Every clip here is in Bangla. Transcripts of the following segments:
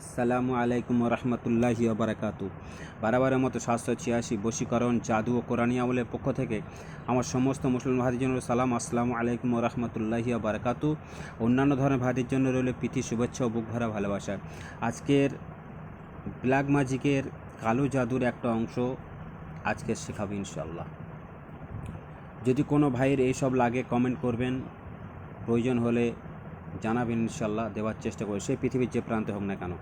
আসসালামু আলাইকুম রহমতুল্লাহি বারাকাতু বারাবারের মতো সাতশো ছিয়াশি বশীকরণ জাদু ও কোরআনী আমলের পক্ষ থেকে আমার সমস্ত মুসলিম ভাইদের জন্য সালাম, আসসালামু আলাইকুম রহমতুল্লাহি বারাকাতু অন্যান্য ধরনের ভাইদের জন্য রইল প্রীতি, শুভেচ্ছা ও বুক ভরা ভালোবাসা। আজকের ব্ল্যাক ম্যাজিকের কালো জাদুর একটা অংশ আজকে শেখাবো ইনশাল্লাহ যদি কোনো ভাইয়ের এইসব লাগে কমেন্ট করবেন, প্রয়োজন হলে জানাবেন ইনশাল্লাহ, দেওয়ার চেষ্টা করবে। সেই পৃথিবীর যে প্রান্তে হোক না কেন।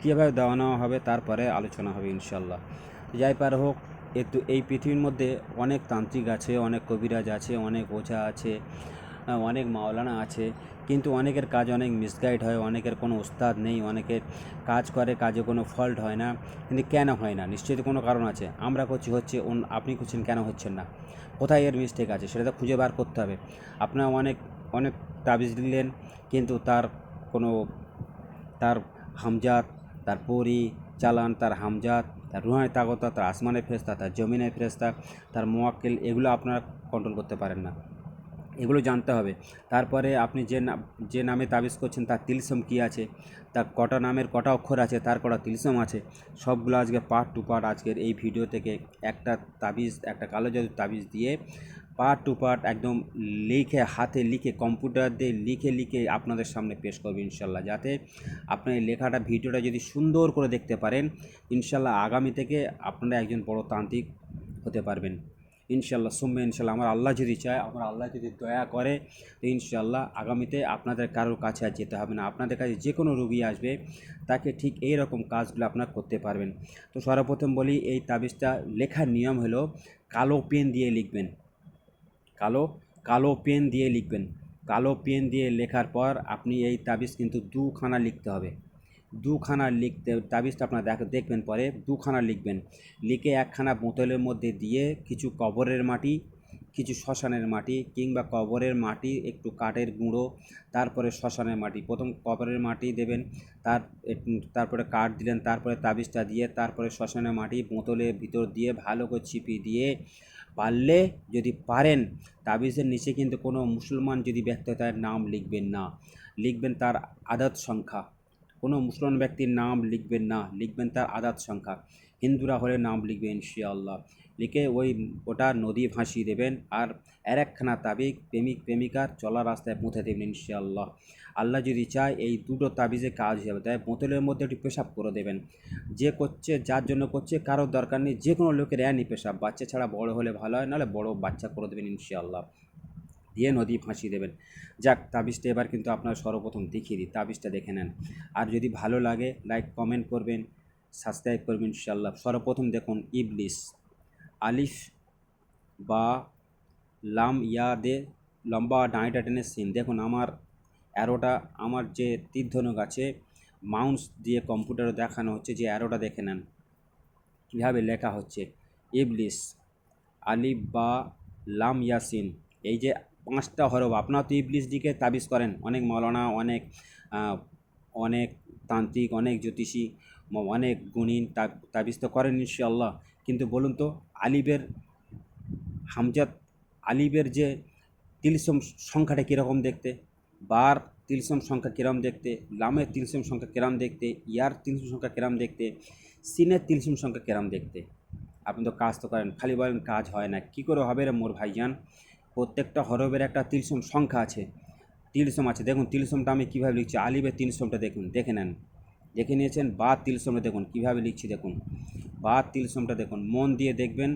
কীভাবে দেওয়া নেওয়া হবে তারপরে আলোচনা হবে ইনশাল্লাহ। যাই পার হোক এতো এই পৃথিবীর মধ্যে অনেক তান্ত্রিক আছে, অনেক কবিরাজ আছে, অনেক ওঝা আছে, অনেক মাওলানা আছে, কিন্তু অনেকের কাজ অনেক মিসগাইড হয়, অনেকের কোনো ওস্তাদ নেই, অনেকের কাজ করে, কাজে কোনো ফল্ট হয় না, কিন্তু কেন হয় না? নিশ্চয়ই কোনো কারণ আছে। আমরা করছি হচ্ছে আপনি করছেন কেন হচ্ছেন না? কোথায় এর মিস্টেক আছে? সেটা তো খুঁজে বার করতে হবে। আপনার অনেক অনেক তাবিজ দিলেন, কিন্তু তার কোনো, তার হামজাত, তার পরি, চালান, তার হামজাত, তার রুহানি তাগতা, তার আসমানের ফেরেস্তা তার জমিনের ফেরেস্তা তার মোয়াক্কেল, এগুলো আপনারা কন্ট্রোল করতে পারেন না। এগুলো জানতে হবে। তারপরে আপনি যে যে নামে তাবিজ করছেন, তার তিলসম কী আছে? তার কটা নামের কটা অক্ষর আছে? তার কটা তিলসম আছে? সবগুলো আজকে পার্ট টু পার্ট আজকের এই ভিডিও থেকে একটা তাবিজ, একটা কালো জাদুর তাবিজ দিয়ে পার্ট টু পার্ট একদম লিখে, হাতে লিখে কম্পিউটার দিয়ে লিখে লিখে আপনাদের সামনে পেশ করবে ইনশাল্লাহ। যাতে আপনার লেখাটা, ভিডিওটা যদি সুন্দর করে দেখতে পারেন, ইনশাল্লাহ আগামী থেকে আপনারা একজন বড় তান্ত্রিক হতে পারবেন। ইনশাল্লাহ, সুম্মে ইনশাল্লাহ, আমার আল্লাহ যদি চায়, আমার আল্লাহ যদি দয়া করে, তো ইনশাল্লাহ আগামীতে আপনাদের কারোর কাছে আর যেতে হবে না। আপনাদের কাছে যে কোনো রুগী আসবে, তাকে ঠিক এই রকম কাজগুলো আপনারা করতে পারবেন। তো সর্বপ্রথম বলি, এই তাবিজটা লেখার নিয়ম হলো, কালো পেন দিয়ে লিখবেন। কালো কালো পেন দিয়ে লিখবেন। কালো পেন দিয়ে লেখার পর আপনি এই তাবিজ কিন্তু দুখানা লিখতে হবে। দুখানা লিখতে, তাবিজটা আপনার দেখ, দেখবেন পরে দুখানা লিখবেন। লিখে একখানা বোতলের মধ্যে দিয়ে কিছু কবরের মাটি কিছু শ্মশানের মাটি কিংবা কবরের মাটি, একটু কাঠের গুঁড়ো, তারপরে শ্মশানের মাটি। প্রথম কবরের মাটি দেবেন, তার তারপরে কাঠ দিলেন, তারপরে তাবিজটা দিয়ে, তারপরে শ্মশানের মাটি বোতলের ভিতর দিয়ে ভালো করে চিপি দিয়ে পারলে যদি পারেন, তাবিজের নিচে কিন্তু কোনো মুসলমান যদি ব্যক্তি তার নাম লিখবেন না। লিখবেন তার আদাত সংখ্যা। কোনো মুসলমান ব্যক্তির নাম লিখবেন না, লিখবেন তার আদাত সংখ্যা। হিন্দুরা হলে নাম লিখবেন ইনশাআল্লাহ। লিখে ওই ওটা নদী ভাসিয়ে দেবেন আর আর একখানা তাবিজ প্রেমিক প্রেমিকার চলা রাস্তায় পৌঁছে দেবেন ইনশাআল্লাহ। আল্লাহ যদি চায় এই দুটো তাবিজে কাজ যাবে তাই বোতলের মধ্যে একটু পেশাব করে দেবেন। যে করছে, যার জন্য করছে, কারোর দরকার নেই, যে কোনো লোকের এনি পেশাব। বাচ্চা ছাড়া বড় হলে ভালো হয়, নাহলে বড় বাচ্চা করে দেবেন ইনশাআল্লাহ। দিয়ে নদী ফাঁসিয়ে দেবেন। যাক, তাবিজটা এবার কিন্তু আপনার সর্বপ্রথম দেখিয়ে দিই, তাবিজটা দেখে নেন। আর যদি ভালো লাগে, লাইক, কমেন্ট করবেন, সাবস্ক্রাইব করবেন ইনশাআল্লাহ। সর্বপ্রথম দেখুন ইবলিস। আলিফ বা লাম ইয়া লম্বা ডাঁইটা টেনে সিন। দেখুন, আমার অ্যারোটা, আমার যে তীরধনুক আছে, মাউন্স দিয়ে কম্পিউটারে দেখানো হচ্ছে যে অ্যারোটা দেখে নেন। কীভাবে লেখা হচ্ছে? ইবলিস, আলিফ বা লাম ইয়াসিন এই যে পাঁচটা হরফ, আপনার তো ইবলিস দিকে তাবিজ করেন। অনেক মৌলানা অনেক অনেক তান্ত্রিক, অনেক জ্যোতিষী, অনেক গুণিন তাবিজ তো করেন ইনশাআল্লাহ। কিন্তু বলুন তো আলিবের হামজাত আলিবের যে তিলসম সংখ্যাটা কীরকম দেখতে, বার তিলসম সংখ্যা কিরম দেখতে, লামের তিলসম সংখ্যা কিরম দেখতে, ইয়ার তিলসম সংখ্যা কিরম দেখতে, সিনের তিলসম সংখ্যা কিরম দেখতে। আপনি তো কাজ তো করেন, খালি বলেন কাজ হয় না, কি করে হবে রে মোর ভাইজান? প্রত্যেকটা হরবের একটা তিলসম সংখ্যা আছে, তিলসম আছে, দেখুন তিলসমটা আমি কীভাবে লিখছি আলিবের তিলসমটা দেখুন, দেখে নেন। দেখে নিয়েছেন। বা তিলসমটা দেখুন, কীভাবে লিখছি দেখুন। বা তিলসমটা দেখুন, মন দিয়ে দেখবেন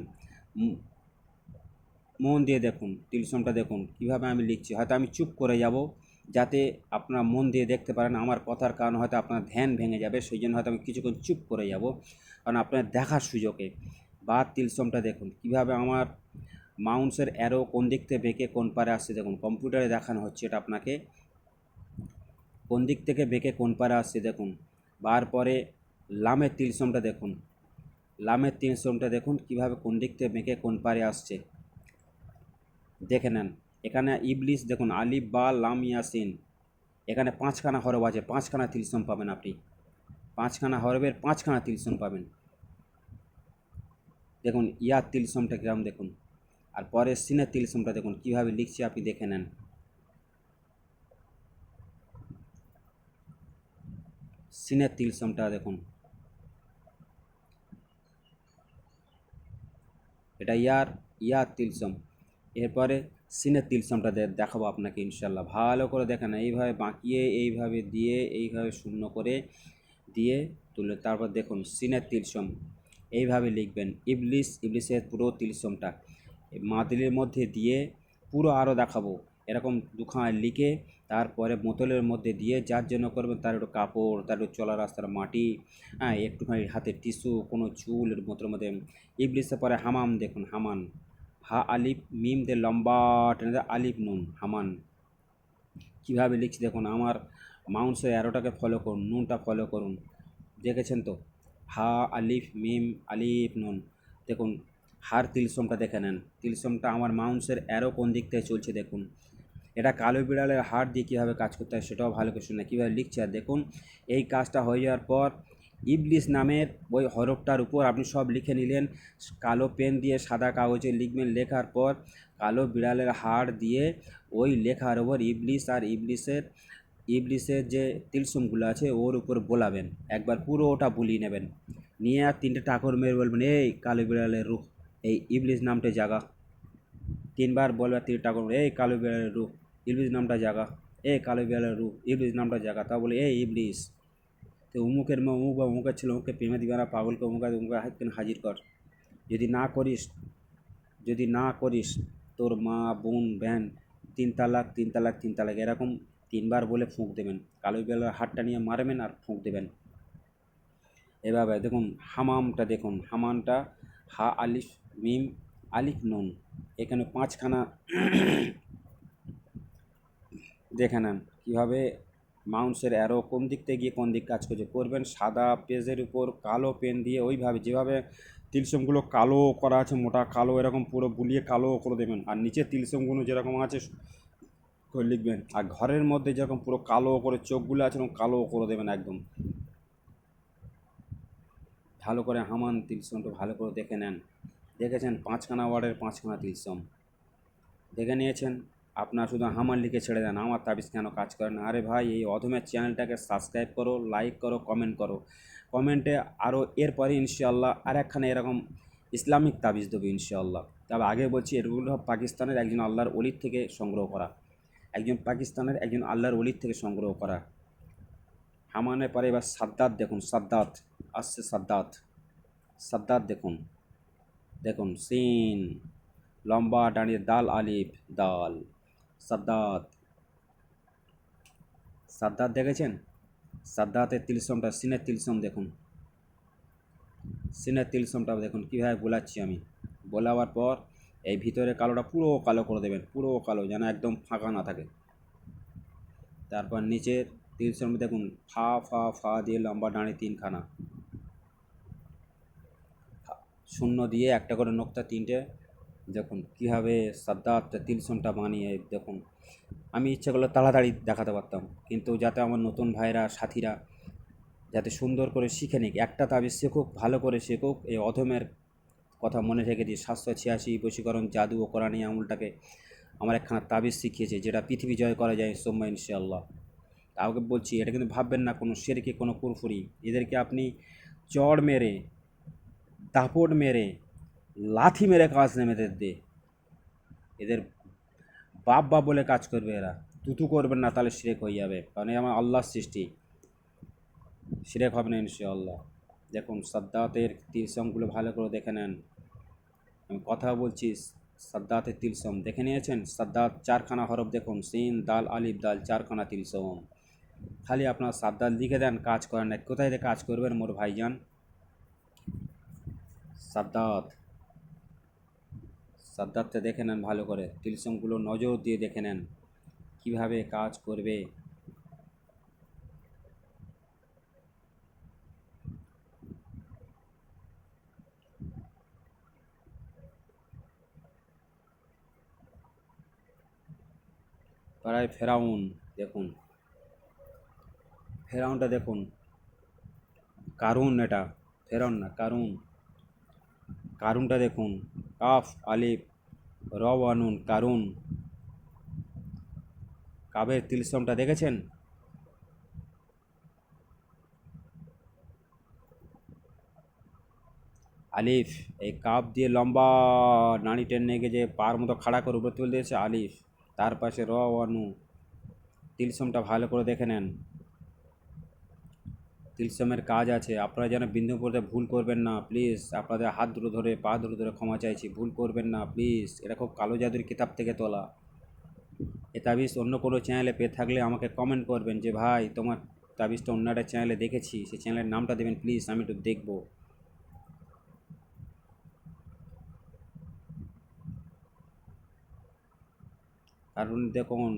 মন দিয়ে দেখুন তিলসমটা দেখুন, কীভাবে আমি লিখছি। হয়তো আমি চুপ করে যাব, যাতে আপনার মন দিয়ে দেখতে পারেন, আমার কথার কারণে হয়তো আপনার ধ্যান ভেঙে যাবে সেই জন্য হয়তো আমি কিছুক্ষণ চুপ করে যাব। কারণ আপনার দেখার সুযোগে। বা তিলসমটা দেখুন, কীভাবে আমার মাউন্সের অ্যারো কোন দিক থেকে বেঁকে কোন পারে আসছে দেখুন, কম্পিউটারে দেখানো হচ্ছে এটা আপনাকে। কোন দিক থেকে বেঁকে কোন পারে আসছে দেখুন। বার পরে লামের তিলসমটা দেখুন। লামের তিলসমটা দেখুন, কীভাবে কোন দিক থেকে বেঁকে কোন পারে আসছে। দেখে নেন, এখানে ইবলিস দেখুন, আলিফ, বা, লাম, ইয়াসিন। এখানে পাঁচখানা হরফ আছে, পাঁচখানা তিলসম পাবেন আপনি। পাঁচখানা হরফের পাঁচখানা তিলসম পাবেন। দেখুন, ইয়ার তিলসমটা কিরম দেখুন। আর পরে সিনের তিলসমটা দেখুন, কীভাবে লিখছি আপনি দেখে নেন। সিনের তিলসমটা দেখুন। এটা ইয়ার ইয়ার তিলসম এরপরে সিনের তিলসমটা দেখাবো আপনাকে ইনশাল্লাহ ভালো করে দেখেন, এইভাবে বাঁকিয়ে, এইভাবে দিয়ে, এইভাবে শূন্য করে দিয়ে তুলে তারপর দেখুন সিনের তিলসম এইভাবে লিখবেন, ইবলিস, ইবলিসের পুরো তিলসমটা মাদলির মধ্যে দিয়ে পুরো আরও দেখাবো। এরকম দুখানা লিখে তারপরে বোতলের মধ্যে দিয়ে যার জন্য করবেন তার একটু কাপড়, তার একটু চলা রাস্তার মাটি হ্যাঁ একটুখানি হাতে টিস্যু, কোনো চুল এর বোতলের মধ্যে ইবলিসের পরে হামাম দেখুন, হামান। হা, আলিফ, মিম দে লম্বা টেনে আলিফ নুন, হামান। কীভাবে লিখছি দেখুন, আমার মাউন্সের অ্যারোটাকে ফলো করুন, নুনটা ফলো করুন। দেখেছেন তো? হা, আলিফ, মিম, আলিফ, নুন। দেখুন, হার তিলসমটা দেখে নেন। তিলসমটা আমার মাউন্সের অ্যারো কোন দিক থেকে চলছে দেখুন। এটা কালো বিড়ালের হাড় দিয়ে কীভাবে কাজ করতে হয় সেটাও ভালো করে শুনে কীভাবে লিখছে আর দেখুন, এই কাজটা হয়ে যাওয়ার পর ইবলিস নামের ওই হরফটার উপর আপনি সব লিখে নিলেন, কালো পেন দিয়ে সাদা কাগজে লিখবেন, লেখার পর কালো বিড়ালের হাড় দিয়ে ওই লেখার ওপর ইবলিস আর ইবলিসের ইবলিসের যে তিলসুমগুলো আছে ওর উপর বোলাবেন। একবার পুরো ওটা বুলিয়ে নেবেন। নিয়ে আর তিনটে ঠাকুর মেরে বলবেন, এই কালো বিড়ালের রুখ এই ইবলিস নামটা জাগা। তিনবার বলবে তিন ঠাকুর এই কালো বিড়ালের রুখ ইবলিস নামটা জাগা এ কালো বিড়ালের রুখ ইবলিস নামটা জাগা তা বলে এ ইবলিস তো উমুকের মা উমুক বা উমুকের ছেলে উমুকে প্রেমে দিবে না পাগলকে উমুকে হাতকে হাজির কর যদি না করিস যদি না করিস তোর মা বোন ব্যান তিন তালাক তিন তালাক তিন তালাক এরকম তিনবার বলে ফুঁক দেবেন কালো বেলার হাতটা নিয়ে মারবেন আর ফুঁক দেবেন এভাবে দেখুন হামামটা দেখুন হামানটা হা আলিফ মিম আলিফ নুন এখানে পাঁচখানা দেখে নেন কীভাবে মাউন্সের অ্যারো কোন দিক থেকে গিয়ে কোন দিক কাজ করছে। করবেন সাদা পেজের উপর কালো পেন দিয়ে ওইভাবে, যেভাবে তিলসমগুলো কালো করা আছে, মোটা কালো এরকম পুরো বুলিয়ে কালো করে দেবেন। আর নিচে তিলসমগুলো যেরকম আছে লিখবেন। আর ঘরের মধ্যে যেরকম পুরো কালো করে চোখগুলো আছে, এরকম কালো করে দেবেন একদম। ভালো করে হামান তিলসমটা ভালো করে দেখে নেন। দেখেছেন? পাঁচখানা ওয়ার্ডের পাঁচখানা তিলসম দেখে নিয়েছেন? আপনার শুধু হামান লিখে ছেড়ে দেন, আমার তাবিজ কেন কাজ করে না? আরে ভাই, এই অধমের চ্যানেলটাকে সাবস্ক্রাইব করো লাইক করো কমেন্ট করো। কমেন্টে আরও এরপরে ইনশাআল্লাহ আর একখানে এরকম ইসলামিক তাবিজ দেবো ইনশাআল্লাহ। তবে আগে বলছি এগুলো পাকিস্তানের একজন আল্লাহর অলির থেকে সংগ্রহ করা। একজন পাকিস্তানের একজন আল্লাহর অলির থেকে সংগ্রহ করা। হামানের পরে এবার সাদ্দাত দেখুন, সাদ্দাত, আসছে সাদ্দাত। সাদ্দাত দেখুন দেখুন, সিন, লম্বা দাঁড়িয়ে দাল, আলিফ, দাল। সাদ্দাত। সাদ্দাত দেখেছেন? সাদ্দাতের তিলসমটা, সিনের তিলসম দেখুন। সিনের তিলসমটা দেখুন, কীভাবে বোলাচ্ছি আমি। বোলাবার পর এই ভিতরে কালোটা পুরো কালো করে দেবেন, পুরো কালো যেন একদম ফাঁকা না থাকে। তারপর নিচের তিলসম দেখুন, ফা ফা ফা দিয়ে লম্বা দাঁড়িয়ে তিনখানা। শূন্য দিয়ে একটা করে নোক্তা তিনটে দেখুন, কীভাবে সাদ্দাত তিলসমটা বানিয়ে দেখুন, আমি ইচ্ছা করলে তাড়াতাড়ি দেখাতে পারতাম। কিন্তু যাতে আমার নতুন ভাইরা, সাথীরা যাতে সুন্দর করে শিখে নিক, একটা তাবিজ শেখুক, ভালো করে শেখুক, এই অধমের কথা মনে রেখে দিয়ে সাতশো ছিয়াশি বশীকরণ জাদু ও কোরআনী আমলটাকে আমার একখানা তাবিজ শিখিয়েছে, যেটা পৃথিবী জয় করা যায় সোম্মা ইনশাআল্লাহ। কাউকে বলছি, এটা কিন্তু ভাববেন না, কোনো শেরকে, কোনো কুরফুরি। এদেরকে আপনি চড় মেরে, দাপট মেরে লাথি মেরে কাজ নেমে এদের দে। এদের বাপ বাপ বলে কাজ করবে এরা। তুতু করবেন না, তাহলে শিরেক হয়ে যাবে। কারণ আমার আল্লাহর সৃষ্টি। শিরেক হবে না ইনশাআল্লাহ। দেখুন, সাদ্দাতের তিলসমগুলো ভালো করে দেখে নেন। আমি কথা বলছি সাদ্দাতের তিলসম দেখে নিয়েছেন? সাদ্দাত চারখানা হরফ দেখুন। সিন, দাল, আলিফ, দাল, চারখানা তিলসম খালি আপনার সাদ্দাত লিখে দেন, কাজ করেন না। কোথায় কাজ করবেন মোর ভাইজান? সাদ্দাত। সাদ্দাতটা দেখে নেন ভালো করে। তিলসমগুলো নজর দিয়ে দেখে নেন। কীভাবে কাজ করবে? প্রায় ফেরাউন, দেখুন। ফেরাউনটা দেখুন। কারুন এটা। ফেরাউন না, কারুন। কারুনটা দেখুন। কাফ, আলিফ। রওয়ানুন, কারুন। কাবের তিলসমটা দেখেছেন? আলিফ, এই কাপ দিয়ে লম্বা নাড়ি টেনে গিয়ে যে পার মতো খাড়া করে উপরে তুলে দিয়েছে আলিফ। তার পাশে র তিলসমটা ভালো করে দেখে নেন। তিলসমের কাজ আছে। আপনারা যেন বিন্দু পড়তে ভুল করবেন না প্লিজ আপনাদের হাত দুটো ধরে, পা দুটো ধরে ক্ষমা চাইছি। ভুল করবেন না প্লিজ এটা খুব কালো জাদুর কিতাব থেকে তোলা। এ তাবিজ অন্য কোনো চ্যানেলে পেয়ে থাকলে আমাকে কমেন্ট করবেন যে, ভাই, তোমার তাবিজটা অন্য একটা চ্যানেলে দেখেছি। সেই চ্যানেলের নামটা দেবেন প্লিজ আমি একটু দেখব। কারণ দেখুন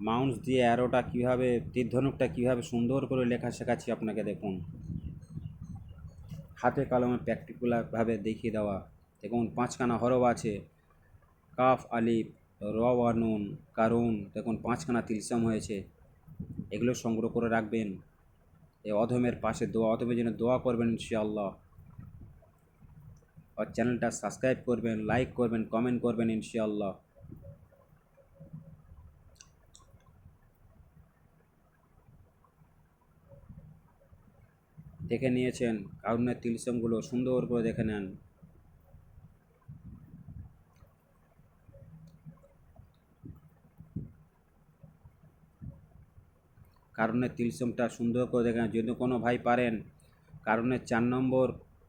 মাউন্স দিয়ে অ্যারোটা কীভাবে, তীর্ধনুকটা কীভাবে সুন্দর করে লেখা শেখাচ্ছি আপনাকে দেখুন। হাতে কলমে প্র্যাকটিকুলারভাবে দেখিয়ে দেওয়া। দেখুন, পাঁচখানা হরব আছে। কাফ, আলিফ র ওয়ানুন কারুন, দেখুন, পাঁচখানা তিলসম হয়েছে। এগুলো সংগ্রহ করে রাখবেন। এই অধমের পাশে দোয়া, অধমের জন্য দোয়া করবেন ইনশাআল্লাহ। আর চ্যানেলটা সাবস্ক্রাইব করবেন লাইক করবেন কমেন্ট করবেন ইনশাআল্লাহ। দেখে নিয়েছেন কারণের তিলসমগুলো, সুন্দর করে দেখে নেন। কারণের তিলসমটা সুন্দর করে দেখে নেন। যদি কোনো ভাই পারেন কারণের চার নম্বর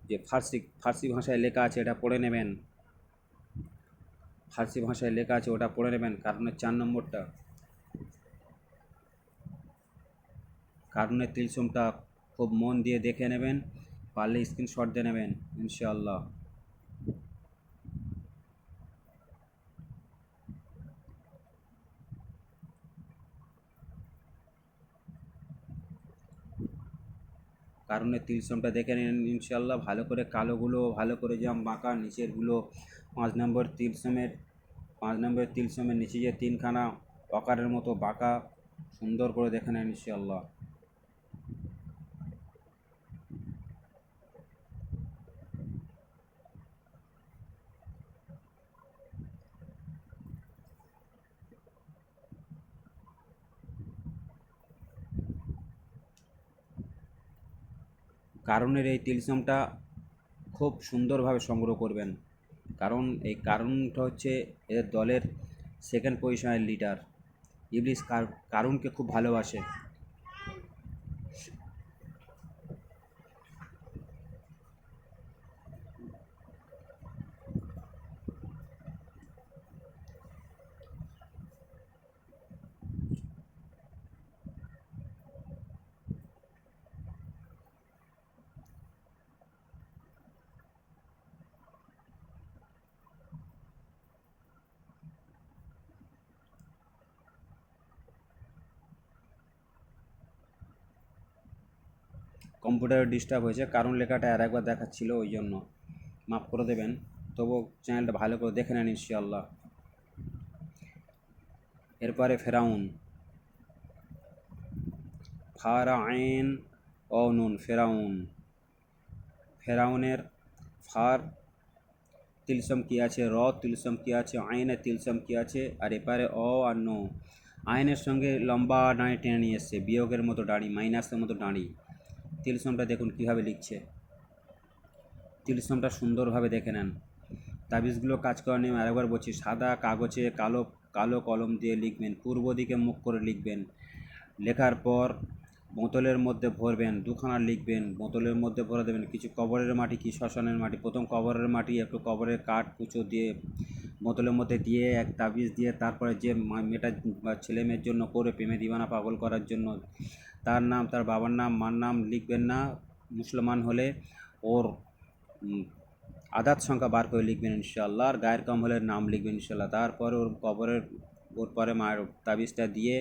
যে ফার্সি ফার্সি ভাষায় লেখা আছে, এটা পড়ে নেবেন। ফার্সি ভাষায় লেখা আছে, ওটা পড়ে নেবেন কারণের চার নম্বরটা। কারণের তিলসমটা খুব মন দিয়ে দেখে নেবেন, পারলে স্ক্রিনশট দিয়ে নেবেন, ইনশাআল্লাহ। কারণে তিলসমটা দেখে নিন ইনশাল্লাহ ভালো করে কালোগুলো, ভালো করে যে বাঁকা, নিচেরগুলো, পাঁচ নম্বর তিলসমের পাঁচ নম্বর তিলসমের নিচে যে তিনখানা অকারের মতো বাঁকা, সুন্দর করে দেখে নেন ইনশাল্লাহ কারণের এই তিলসমটা খুব সুন্দরভাবে সংগ্রহ করবেন। কারণ এই কারণটা হচ্ছে এদের দলের সেকেন্ড পজিশনের লিডার ইবলিস কারণকে খুব ভালোবাসে। কম্পিউটারে ডিস্টার্ব হয়েছে, কারণ লেখাটা আর একবার দেখাচ্ছিল ওই জন্য। মাফ করে দেবেন তবু চ্যানেলটা ভালো করে দেখে নেন ইনশাআল্লাহ। এরপরে ফেরাউন। ফারাইন, ও নুন, ফেরাউন। ফেরাউনের ফার, তিলসম কি আছে? র, তিলসম কি আছে? আইনের তিলসম কি আছে? আর এপারে অ আর নো। আইনের সঙ্গে লম্বা দাঁড়ি টেনে নিয়ে এসছে, বিয়োগের মতো দাঁড়ি মাইনাসের মতো দাঁড়ি তিলসমটা দেখুন কীভাবে লিখছে। তিলসমটা সুন্দরভাবে দেখে নেন। তাবিজগুলো কাজ করা নিয়ে আরেকবার বলছি, সাদা কাগজে কালো কালো কলম দিয়ে লিখবেন, পূর্ব দিকে মুখ করে লিখবেন। লেখার পর বোতলের মধ্যে ভরবেন, দুখানা লিখবেন, বোতলের মধ্যে ভরে দেবেন। কিছু কবরের মাটি কি শ্মশানের মাটি? প্রথম কবরের মাটি একটু কবরের কাঠ কুচো দিয়ে বোতলের মধ্যে দিয়ে এক তাবিজ দিয়ে তারপরে যে মেয়েটা বা ছেলে মেয়ের জন্য করে প্রেমে দিবানা পাগল করার জন্য। তার নাম, তার বাবার নাম, মার নাম লিখবেন না, মুসলমান হলে ওর আদাত সংখ্যা বার করে লিখবেন ইনশাল্লাহ আর গায়ের কম হলে নাম লিখবেন ইনশাল্লাহ তারপরে ওর কবরের, ওর পরে মায়ের তাবিজটা দিয়ে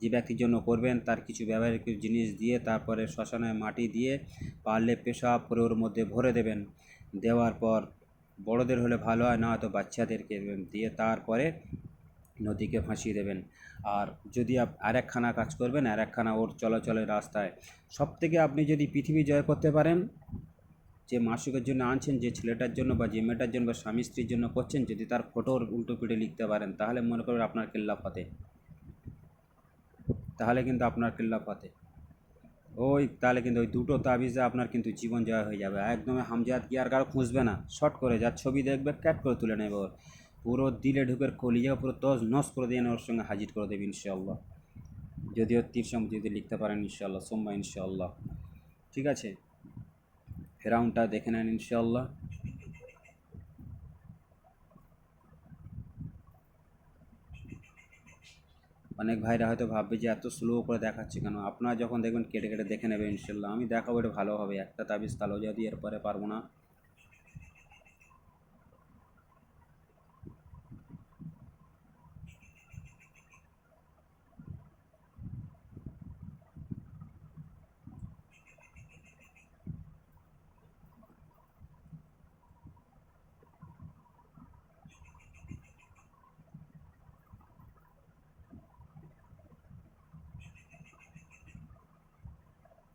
যে ব্যক্তির জন্য করবেন, তার কিছু ব্যবহারিক জিনিস দিয়ে তারপরে শ্মশানে মাটি দিয়ে পারলে পেশাব করে ওর মধ্যে ভরে দেবেন। দেওয়ার পর বড়দের হলে ভালো হয়, না হয়তো বাচ্চাদেরকে দিয়ে তারপরে নদীকে ভাসিয়ে দেবেন। আর যদি আর একখানা কাজ করবেন আর একখানা ওর চলাচলের রাস্তায়। সব থেকে আপনি যদি পৃথিবী জয় করতে পারেন, যে মাসুকের জন্য আনছেন, যে ছেলেটার জন্য বা যে মেয়েটার জন্য বা স্বামী স্ত্রীর জন্য করছেন, যদি তার ফটোর উল্টো পিঠে লিখতে পারেন, তাহলে মনে করবেন আপনার কেল্লা ফাতে তাহলে কিন্তু আপনার কেল্লা ফাতে ওই তাহলে কিন্তু ওই দুটো তাবিজে আপনার কিন্তু জীবন জয় হয়ে যাবে। একদমই হামজাত কি আর কারও খুঁজবে না? শর্ট করে যার ছবি দেখবে, ক্যাট করে তুলে নেবে ওর। পুরো দিলে ঢুকের কলিজা, পুরো তজ নস করে দিয়ে ওর সঙ্গে হাজির করে দেবে ইনশাল্লাহ যদিও তীর সম যদি লিখতে পারেন ইনশাল্লাহ সোম্মা ইনশাল্লাহ ঠিক আছে? ফেরাউনটা দেখে নেন ইনশাল্লাহ অনেক ভাইরা হয়তো ভাববে যে এত স্লো করে দেখাচ্ছে কেন? আপনারা যখন দেখবেন কেটে কেটে দেখে নেবেন ইনশাল্লাহ। আমি দেখাবো এটা ভালো হবে। একটা তাবিজ কালো যদি এরপরে পারব না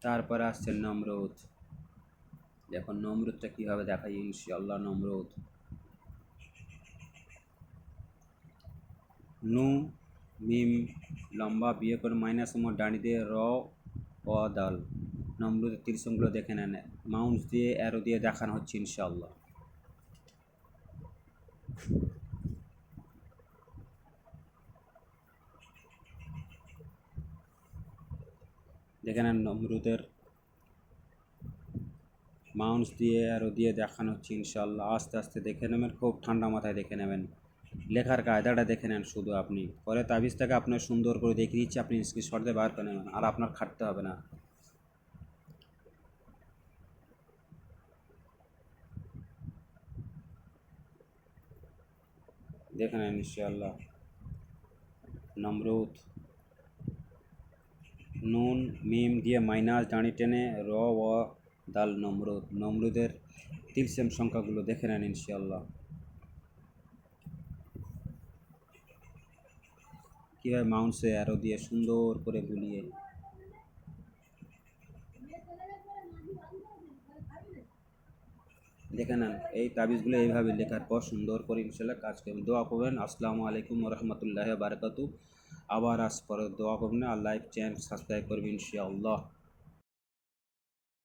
তারপরে আসছে নমরুদ। দেখুন, নমরুদটা কীভাবে দেখাই ইনশাল্লাহ নমরুদ। নু, মিম, লম্বা, বিয়ে করে মাইনাস মোট ডানি দিয়ে র অ দাল। নমরুদের ত্রিশঙ্গুলো দেখে নেন। মাউন্স দিয়ে, অ্যারো দিয়ে দেখানো হচ্ছে ইনশাল্লাহ দেখে নেন নমরুদের মাউন্স দিয়ে আরও দিয়ে দেখানো হচ্ছে ইনশাল্লাহ আস্তে আস্তে দেখে নেবেন, খুব ঠান্ডা মাথায় দেখে নেবেন। লেখার কায়দাটা দেখে নেন শুধু আপনি। পরে তাবিজটাকে আপনার সুন্দর করে দেখিয়ে দিচ্ছি, আপনি স্ক্রিনশট দিয়ে বার করে নেবেন, আর আপনার খাটতে হবে না। দেখে নেন ইনশাল্লাহ নমরুদ নুন, মিম দিয়ে মাইনাস ডাঁড়ি টেনে র দাল, নমরুদ, নমরুদের তিলসেম সংখ্যাগুলো দেখে নেন ইনশাল্লাহ কীভাবে মাউন্সে অ্যারো দিয়ে সুন্দর করে বুলিয়ে দেখে নেন, এই তাবিজগুলো এইভাবে লেখার পর সুন্দর করে ইনশাল্লাহ কাজ করবেন দোয়া করবেন। আসসালামু আলাইকুম রহমতুল্লাহ বারকাতু আবার আস পরে দোয়া করবেন আর লাইক চ্যানেল সাবস্ক্রাইব করবেন ইনশাআল্লাহ।